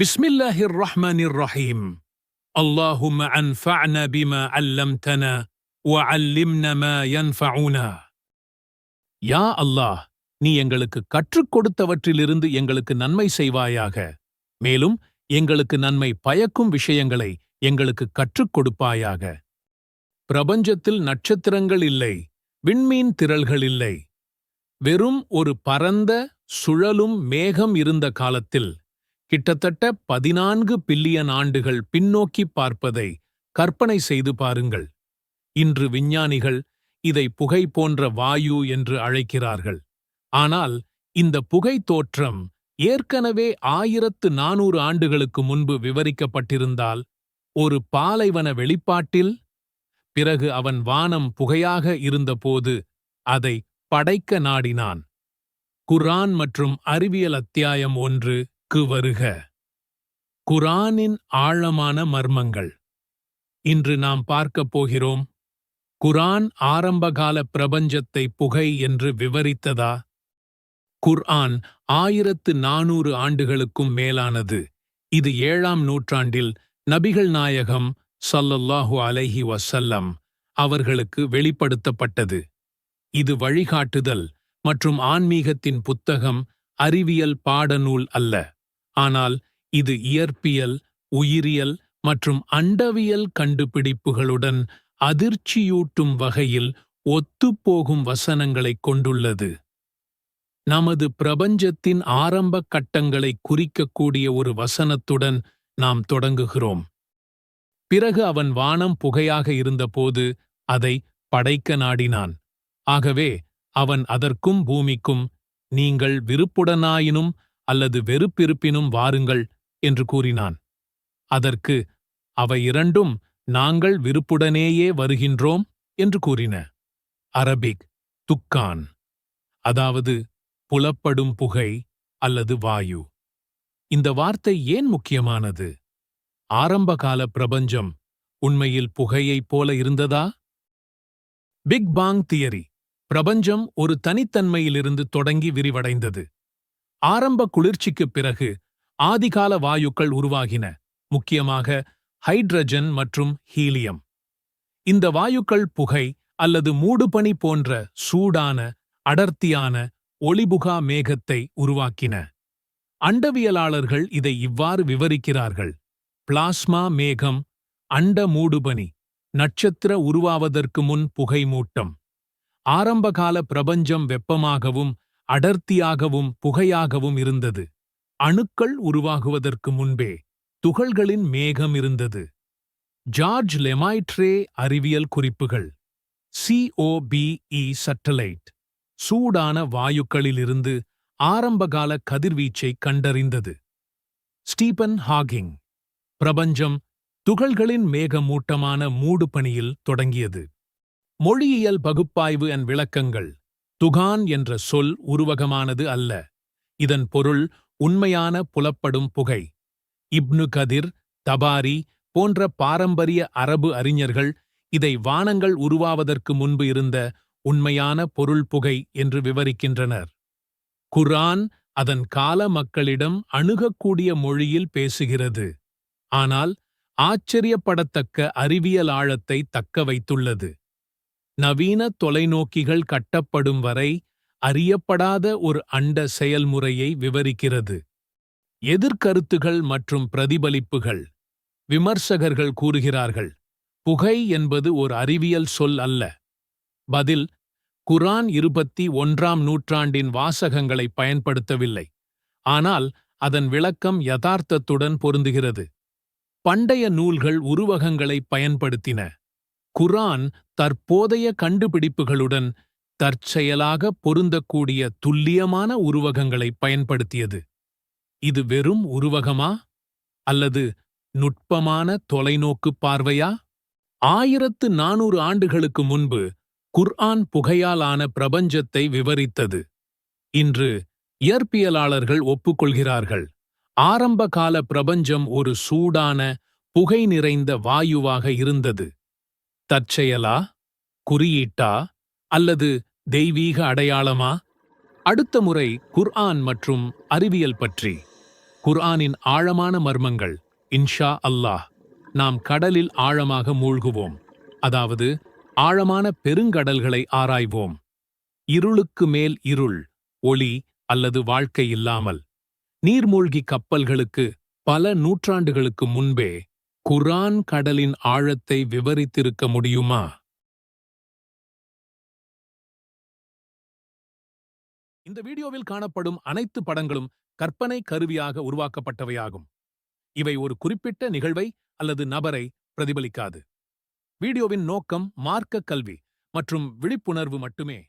بسم الله الرحمن الرحيم اللهم انفعنا بما علمتنا وعلمنا ما ينفعنا யா அல்லாஹ் நீ எங்களுக்கு கற்றுக் கொடுத்தவற்றிலிருந்து எங்களுக்கு நன்மை செய்வாயாக மேலும் எங்களுக்கு நன்மை பயக்கும் விஷயங்களை எங்களுக்கு கற்றுக் கொடுப்பாயாக பிரபஞ்சத்தில் நட்சத்திரங்கள் இல்லை விண்மீன் திரள்கள் இல்லை வெறும் ஒரு பரந்த சுழலும் மேகம் இருந்த காலத்தில் கிட்டத்தட்ட பதினான்கு பில்லியன் ஆண்டுகள் பின்னோக்கி பார்ப்பதை கற்பனை செய்து பாருங்கள். இன்று விஞ்ஞானிகள் இதை புகை போன்ற வாயு என்று அழைக்கிறார்கள். ஆனால் இந்த புகை தோற்றம் ஏற்கனவே ஆயிரத்து நானூறு ஆண்டுகளுக்கு முன்பு விவரிக்கப்பட்டிருந்தால் ஒரு பாலைவன வெளிப்பாட்டில் பிறகு அவன் வானம் புகையாக இருந்தபோது அதை படைக்க நாடினான். குர்ஆன் மற்றும் அறிவியல் அத்தியாயம் ஒன்று க்கு வருக. குர்ஆனின் ஆழமான மர்மங்கள். இன்று நாம் பார்க்கப் போகிறோம் குர்ஆன் ஆரம்பகால பிரபஞ்சத்தை புகை என்று விவரித்ததா? குர்ஆன் ஆயிரத்து நானூறு ஆண்டுகளுக்கும் மேலானது. இது ஏழாம் நூற்றாண்டில் நபிகள் நாயகம் சல்லல்லாஹு அலைஹி வசல்லம் அவர்களுக்கு வெளிப்படுத்தப்பட்டது. இது வழிகாட்டுதல் மற்றும் ஆன்மீகத்தின் புத்தகம் அறிவியல் பாடநூல் அல்ல. ஆனால் இது இயற்பியல் உயிரியல் மற்றும் அண்டவியல் கண்டுபிடிப்புகளுடன் அதிர்ச்சியூட்டும் வகையில் ஒத்துப்போகும் வசனங்களைக் கொண்டுள்ளது. நமது பிரபஞ்சத்தின் ஆரம்ப கட்டங்களை குறிக்கக்கூடிய ஒரு வசனத்துடன் நாம் தொடங்குகிறோம். பிறகு அவன் வானம் புகையாக இருந்தபோது அதை படைக்க நாடினான். ஆகவே அவன் அதற்கும் பூமிக்கும் நீங்கள் விருப்புடனாயினும் அல்லது வெறுப்பிருப்பினும் வாருங்கள் என்று கூறினான். அதற்கு அவை இரண்டும் நாங்கள் விருப்புடனேயே வருகின்றோம் என்று கூறின. அரபிக் துக்கான் அதாவது புலப்படும் புகை அல்லது வாயு. இந்த வார்த்தை ஏன் முக்கியமானது? ஆரம்பகால பிரபஞ்சம் உண்மையில் புகையைப் போல இருந்ததா? பிக் பாங் தியரி பிரபஞ்சம் ஒரு தனித்தன்மையிலிருந்து தொடங்கி விரிவடைந்தது. ஆரம்ப குளிர்ச்சிக்குப் பிறகு ஆதிகால வாயுக்கள் உருவாகின முக்கியமாக ஹைட்ரஜன் மற்றும் ஹீலியம். இந்த வாயுக்கள் புகை அல்லது மூடுபனி போன்ற சூடான அடர்த்தியான ஒளிபுகா மேகத்தை உருவாக்கின. அண்டவியலாளர்கள் இதை இவ்வாறு விவரிக்கிறார்கள். பிளாஸ்மா மேகம் அண்ட மூடுபனி நட்சத்திர உருவாவதற்கு முன் புகை மூட்டம் ஆரம்பகால பிரபஞ்சம் வெப்பமாகவும் அடர்த்தியாகவும் புகையாகவும் இருந்தது. அணுக்கள் உருவாகுவதற்கு முன்பே துகள்களின் மேகம் இருந்தது. ஜார்ஜ் லெமாய்ட்ரே அறிவியல் குறிப்புகள். சிஓபிஇ சட்டலைட் சூடான வாயுக்களிலிருந்து ஆரம்பகால கதிர்வீச்சை கண்டறிந்தது. Stephen Hawking. பிரபஞ்சம் துகள்களின் மேகமூட்டமான மூடுபணியில் தொடங்கியது. மொழியியல் பகுப்பாய்வு அன் விளக்கங்கள். துகான் என்ற சொல் உருவகமானது அல்ல. இதன் பொருள் உண்மையான புலப்படும் புகை. இப்னு கதிர் தபாரி போன்ற பாரம்பரிய அரபு அறிஞர்கள் இதை வானங்கள் உருவாவதற்கு முன்பு இருந்த உண்மையான பொருள் புகை என்று விவரிக்கின்றனர். குர்ஆன் அதன் கால மக்களிடம் அணுகக்கூடிய மொழியில் பேசுகிறது. ஆனால் ஆச்சரியப்படத்தக்க அறிவியல் ஆழத்தை தக்க வைத்துள்ளது. நவீன தொலைநோக்கிகள் கட்டப்படும் வரை அறியப்படாத ஒரு அண்ட செயல்முறையை விவரிக்கிறது. எதிர்கருத்துகள் மற்றும் பிரதிபலிப்புகள். விமர்சகர்கள் கூறுகிறார்கள் புகை என்பது ஒரு அறிவியல் சொல் அல்ல. பதில் குரான் இருபத்தி ஒன்றாம் நூற்றாண்டின் வாசகங்களை பயன்படுத்தவில்லை. ஆனால் அதன் விளக்கம் யதார்த்தத்துடன் பொருந்துகிறது. பண்டைய நூல்கள் உருவகங்களை பயன்படுத்தின. குரான் தற்போதைய கண்டுபிடிப்புகளுடன் தற்செயலாக பொருந்தக்கூடிய துல்லியமான உருவகங்களை பயன்படுத்தியது. இது வெறும் உருவகமா? அல்லது நுட்பமான தொலைநோக்குப் பார்வையா? ஆயிரத்து நானூறு ஆண்டுகளுக்கு முன்பு குர்ஆன் புகையாலான பிரபஞ்சத்தை விவரித்தது. இன்று இயற்பியலாளர்கள் ஒப்புக்கொள்கிறார்கள். ஆரம்பகால பிரபஞ்சம் ஒரு சூடான புகை நிறைந்த வாயுவாக இருந்தது. தற்செயலா குறியீட்டா அல்லது தெய்வீக அடையாளமா? அடுத்த முறை குர்ஆன் மற்றும் அறிவியல் பற்றி. குர்ஆனின் ஆழமான மர்மங்கள் இன்ஷா அல்லாஹ் நாம் கடலில் ஆழமாக மூழ்குவோம். அதாவது ஆழமான பெருங்கடல்களை ஆராய்வோம். இருளுக்கு மேல் இருள் ஒளி அல்லது வாழ்க்கை இல்லாமல். நீர்மூழ்கி கப்பல்களுக்கு பல நூற்றாண்டுகளுக்கு முன்பே குர்ஆன் கடலின் ஆழத்தை விவரித்திருக்க முடியுமா? இந்த வீடியோவில் காணப்படும் அனைத்து படங்களும் கற்பனை கருவியாக உருவாக்கப்பட்டவையாகும். இவை ஒரு குறிப்பிட்ட நிகழ்வை அல்லது நபரை பிரதிபலிக்காது. வீடியோவின் நோக்கம் மார்க்க கல்வி மற்றும் விழிப்புணர்வு மட்டுமே.